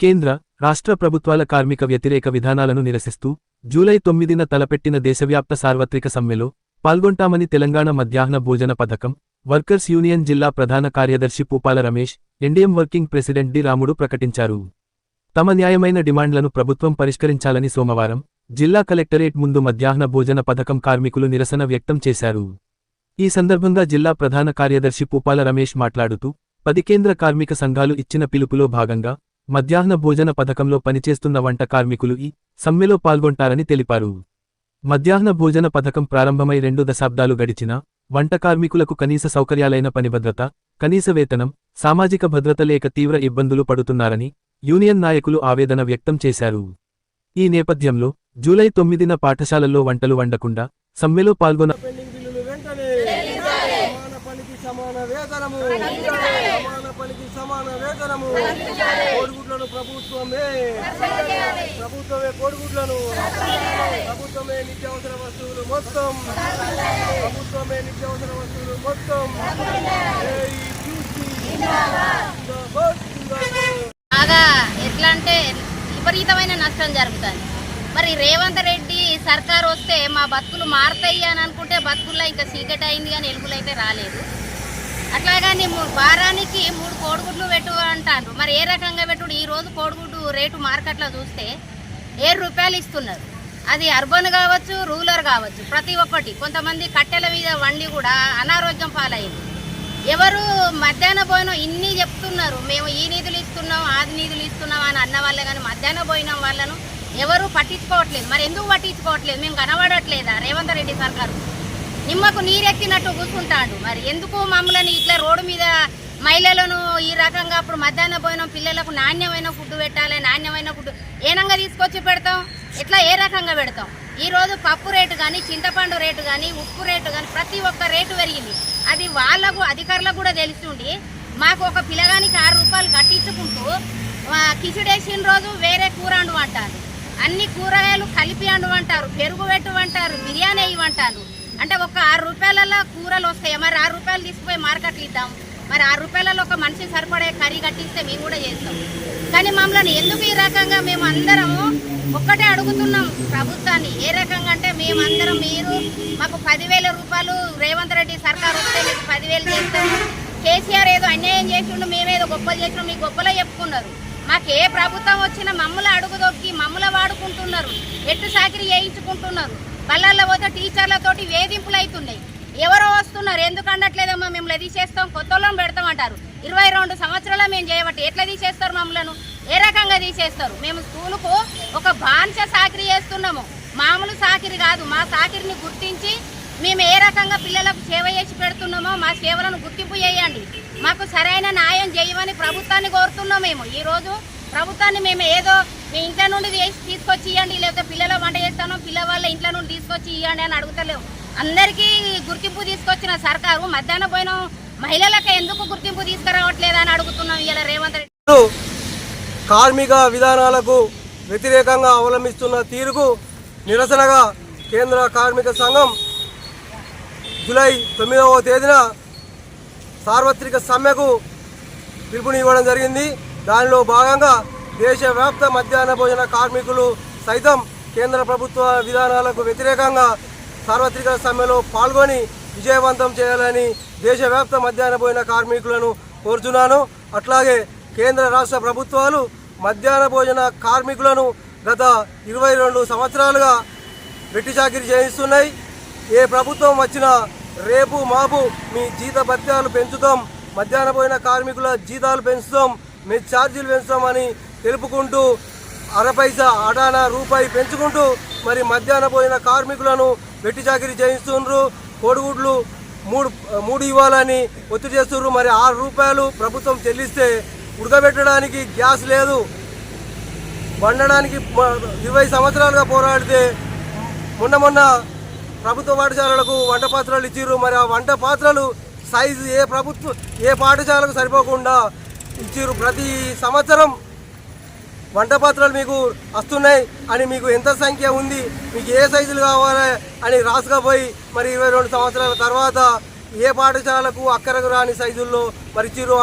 కేంద్ర రాష్ట్ర ప్రభుత్వాల కార్మిక వ్యతిరేక విధానాలను నిరసిస్తూ జూలై తొమ్మిదిన తలపెట్టిన దేశవ్యాప్త సార్వత్రిక సమ్మెలో పాల్గొంటామని తెలంగాణ మధ్యాహ్న భోజన పథకం వర్కర్స్ యూనియన్ జిల్లా ప్రధాన కార్యదర్శి Pupala Ramesh NDM working president D Ramudu ప్రకటించారు. తమ న్యాయమైన డిమాండ్లను ప్రభుత్వం పరిష్కరించాలని సోమవారం జిల్లా కలెక్టరేట్ ముందు మధ్యాహ్న భోజన పథకం కార్మికులు నిరసన వ్యక్తం చేశారు. ఈ సందర్భంగా జిల్లా ప్రధాన కార్యదర్శి పూపాల రమేష్ మాట్లాడుతూ పది కేంద్ర కార్మిక సంఘాలు ఇచ్చిన పిలుపులో భాగంగా మధ్యాహ్న భోజన పథకంలో పనిచేస్తున్న వంట కార్మికులు ఈ సమ్మెలో పాల్గొంటారని తెలిపారు. మధ్యాహ్న భోజన పథకం ప్రారంభమై రెండు దశాబ్దాలు గడిచినా వంట కార్మికులకు కనీస సౌకర్యాలైన పనిభద్రత కనీస వేతనం సామాజిక భద్రత లేక తీవ్ర ఇబ్బందులు పడుతున్నారని యూనియన్ నాయకులు ఆవేదన వ్యక్తం చేశారు. ఈ నేపథ్యంలో జూలై తొమ్మిదిన పాఠశాలల్లో వంటలు వండకుండా సమ్మెలో పాల్గొన సమాన వేతనము కోడిగుడ్లను ప్రభుత్వమే. ప్రభుత్వమే కోడిగుడ్లను. ప్రభుత్వమే నిత్యావసర వస్తువులు మొత్తం. ప్రభుత్వమే నిత్యావసర వస్తువులు మొత్తం. బాగా ఎట్లా అంటే విపరీతమైన నష్టం జరుగుతుంది. మరి రేవంత్ రెడ్డి సర్కార్ వస్తే మా బతుకులు మారుతాయి అని అనుకుంటే బతుకుల్లో ఇంకా చీకటి అయింది కానీ ఎలుగులు అయితే రాలేదు. అట్లాగని మూ- వారానికి మూడు కోడిగుడ్లు పెట్టు అంటారు. మరి ఏ రకంగా పెట్టుడు? ఈ రోజు కోడిగుడ్డు రేటు మార్కెట్లో చూస్తే ఏడు రూపాయలు ఇస్తున్నారు. అది అర్బన్ కావచ్చు రూరల్ కావచ్చు ప్రతి ఒక్కటి. కొంతమంది కట్టెల మీద వండి కూడా అనారోగ్యం పాలయ్యింది ఎవరు మధ్యాహ్న భోజనం ఇన్ని చెప్తున్నారు. మేము ఈ నిధులు ఇస్తున్నాం ఆ నిధులు ఇస్తున్నాం అని అన్న వాళ్ళే కానీ మధ్యాహ్న భోజనం వాళ్ళను ఎవరు పట్టించుకోవట్లేదు. మరి ఎందుకు పట్టించుకోవట్లేదు? మేము కనబడట్లేదా? రేవంత్ రెడ్డి సర్కారు? నిమ్మకు నీరెక్కినట్టు కూర్చుంటాడు. మరి ఎందుకు మమ్మల్ని ఇట్లా రోడ్డు మీద మహిళలను ఈ రకంగా అప్పుడు మధ్యాహ్న భోజనం పిల్లలకు నాణ్యమైన ఫుడ్ పెట్టాలి నాణ్యమైన ఫుడ్. ఏనంగా తీసుకొచ్చి పెడతాం? ఎట్లా? ఏ రకంగా పెడతాం? ఈరోజు పప్పు రేటు కానీ చింతపండు రేటు కానీ ఉప్పు రేటు కానీ ప్రతి ఒక్క రేటు పెరిగింది. అది వాళ్ళకు అధికారులకు కూడా తెలిసిండి మాకు ఒక పిల్లగానికి ఆరు రూపాయలు కట్టించుకుంటూ ఆ, కిచిడేసిన రోజు వేరే కూర అంటారు. అన్ని కూరగాయలు కలిపి అంటారు. పెరుగు పెట్టు అంటారు. బిర్యానీ ఇవ్వంటారు. అంటే ఒక ఆరు రూపాయలలో కూరలు వస్తాయి? మరి ఆరు రూపాయలు తీసుకుపోయి మార్కెట్లు ఇద్దాం. మరి ఆరు రూపాయలలో ఒక మనిషి సరిపడే కర్రీ కట్టిస్తే మేము కూడా చేస్తాం. కానీ మమ్మల్ని ఎందుకు ఈ రకంగా మేము అందరము ఒక్కటే అడుగుతున్నాం ప్రభుత్వాన్ని? ఏ రకంగా అంటే మేమందరం మీరు మాకు పదివేల రూపాయలు రేవంత్ రెడ్డి సర్కార్ వస్తే మీకు పదివేలు చేస్తాము కేసీఆర్ ఏదో అన్యాయం చేసిండు మేమేదో గొప్పలు చేసినాం మీ గొప్పలో చెప్పుకున్నారు. మాకు ఏ ప్రభుత్వం వచ్చినా మమ్మల్ని అడుగుదొక్కి మమ్మల్ని వాడుకుంటున్నారు. ఎట్టు సాకిరి చేయించుకుంటున్నారు. బళ్ళల్లో పోతే టీచర్లతోటి వేధింపులు అవుతున్నాయి ఎవరో వస్తున్నారు. ఎందుకు అనట్లేదమ్మా? మేము తీసేస్తాం కొత్త వాళ్ళని పెడతాం అంటారు. ఇరవై రెండు సంవత్సరాల మేము చేయబట్టి ఎట్లా తీసేస్తారు మమ్మల్ని? ఏ రకంగా తీసేస్తారు? మేము స్కూలుకు ఒక బాన్స సాకిరి చేస్తున్నాము. మామూలు సాకిరి కాదు. మా సాకిరిని గుర్తించి మేము ఏ రకంగా పిల్లలకు సేవ చేసి పెడుతున్నామో మా సేవలను గుర్తింపు చేయండి. మాకు సరైన న్యాయం చేయమని ప్రభుత్వాన్ని కోరుతున్నాం మేము. ఈరోజు ప్రభుత్వాన్ని మేము ఏదో మీ ఇంట్లో నుండి తీసుకొచ్చి ఇవ్వండి లేకపోతే పిల్లల వంట చేస్తాను పిల్లవాళ్ళ ఇంట్లో నుండి తీసుకొచ్చి ఇవ్వండి అని అడుగుతలేము. అందరికీ గుర్తింపు తీసుకొచ్చిన సర్కారు మధ్యాహ్న భోజనం మహిళలకు ఎందుకు గుర్తింపు తీసుకురావట్లేదు అని అడుగుతున్నాం ఇలా రేవంత్ రెడ్డి. కార్మిక విధానాలకు వ్యతిరేకంగా అవలంబిస్తున్న తీరుకు నిరసనగా కేంద్ర కార్మిక సంఘం జూలై తొమ్మిదవ తేదీన సార్వత్రిక సమ్మెకు పిలుపునివ్వడం జరిగింది. దానిలో భాగంగా దేశవ్యాప్త మధ్యాహ్న భోజన కార్మికులు సైతం కేంద్ర ప్రభుత్వ విధానాలకు వ్యతిరేకంగా సార్వత్రిక సమ్మెలో పాల్గొని విజయవంతం చేయాలని దేశవ్యాప్త మధ్యాహ్న భోజన కార్మికులను కోరుచున్నాను అట్లాగే కేంద్ర రాష్ట్ర ప్రభుత్వాలు మధ్యాహ్న భోజన కార్మికులను గత ఇరవై రెండు సంవత్సరాలుగా వెట్టి చాకిరి చేయిస్తున్నాయి. ఏ ప్రభుత్వం వచ్చినా రేపు మాపు మీ జీత భత్యాలు పెంచుతాం. మధ్యాహ్న భోజన కార్మికుల జీతాలు పెంచుతాం. మీ ఛార్జీలు పెంచుతామని తెలుపుకుంటూ అరపైసా అడానా రూపాయి పెంచుకుంటూ మరి మధ్యాహ్న భోజన కార్మికులను వెట్టి చాకిరి చేయిస్తుండ్రు కోడిగుడ్లు మూడు మూడు ఇవ్వాలని ఒత్తిడి చేస్తున్నారు మరి ఆరు రూపాయలు ప్రభుత్వం చెల్లిస్తే ఉడకబెట్టడానికి గ్యాస్ లేదు. వండడానికి ఇరవై సంవత్సరాలుగా పోరాడితే మొన్న మొన్న ప్రభుత్వ పాఠశాలలకు వంట పాత్రలు ఇచ్చిర్రు. మరి ఆ వంట పాత్రలు సైజు ఏ ప్రభుత్వ ఏ పాఠశాలకు సరిపోకుండా ఇచ్చిర్రు. ప్రతి సంవత్సరం వంట పాత్రలు మీకు వస్తున్నాయి అని మీకు ఎంత సంఖ్య ఉంది మీకు ఏ సైజులు కావాలి అని రాసుకపోయి మరి ఇరవై రెండు సంవత్సరాల తర్వాత ఏ పాఠశాలకు అక్కరకు రాని సైజుల్లో మరి చిరు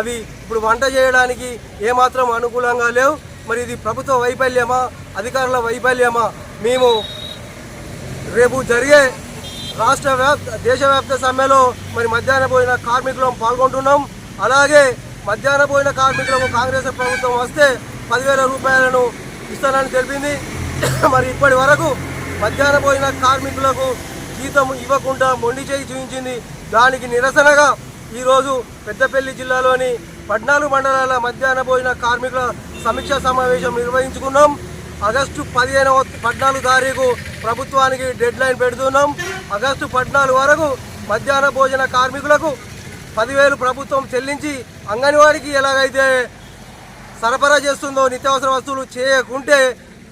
అవి ఇప్పుడు వంట చేయడానికి ఏమాత్రం అనుకూలంగా లేవు. మరి ఇది ప్రభుత్వ వైఫల్యమా అధికారుల వైఫల్యమా? మేము రేపు జరిగే రాష్ట్ర వ్యాప్త దేశవ్యాప్త సమ్మెలో మరి మధ్యాహ్న భోజన కార్మికులం పాల్గొంటున్నాం. అలాగే మధ్యాహ్న భోజన కార్మికులకు కాంగ్రెస్ ప్రభుత్వం వస్తే పదివేల రూపాయలను ఇస్తానని తెలిపింది. మరి ఇప్పటి వరకు మధ్యాహ్న భోజన కార్మికులకు జీతం ఇవ్వకుండా మొండి చేయి చూపించింది దానికి నిరసనగా ఈరోజు పెద్దపల్లి జిల్లాలోని పద్నాలుగు మండలాల మధ్యాహ్న భోజన కార్మికుల సమీక్షా సమావేశం నిర్వహించుకున్నాం. ఆగస్టు పదిహేనవ పద్నాలుగు తారీఖు ప్రభుత్వానికి డెడ్ లైన్ పెడుతున్నాం. ఆగస్టు పద్నాలుగు వరకు మధ్యాహ్న భోజన కార్మికులకు పదివేలు ప్రభుత్వం చెల్లించి అంగన్వాడికి ఎలాగైతే సరఫరా చేస్తుందో నిత్యావసర వస్తువులు చేయకుంటే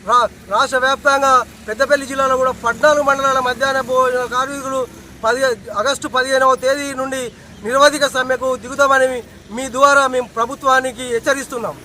రా రాష్ట్ర వ్యాప్తంగా పెద్దపల్లి జిల్లాలో కూడా పద్నాలుగు మండలాల మధ్యాహ్న భోజన కార్మికులు పది ఆగస్టు పదిహేనవ తేదీ నుండి నిరవధిక సమ్మెకు దిగుతామని మీ ద్వారా మేము ప్రభుత్వానికి హెచ్చరిస్తున్నాం.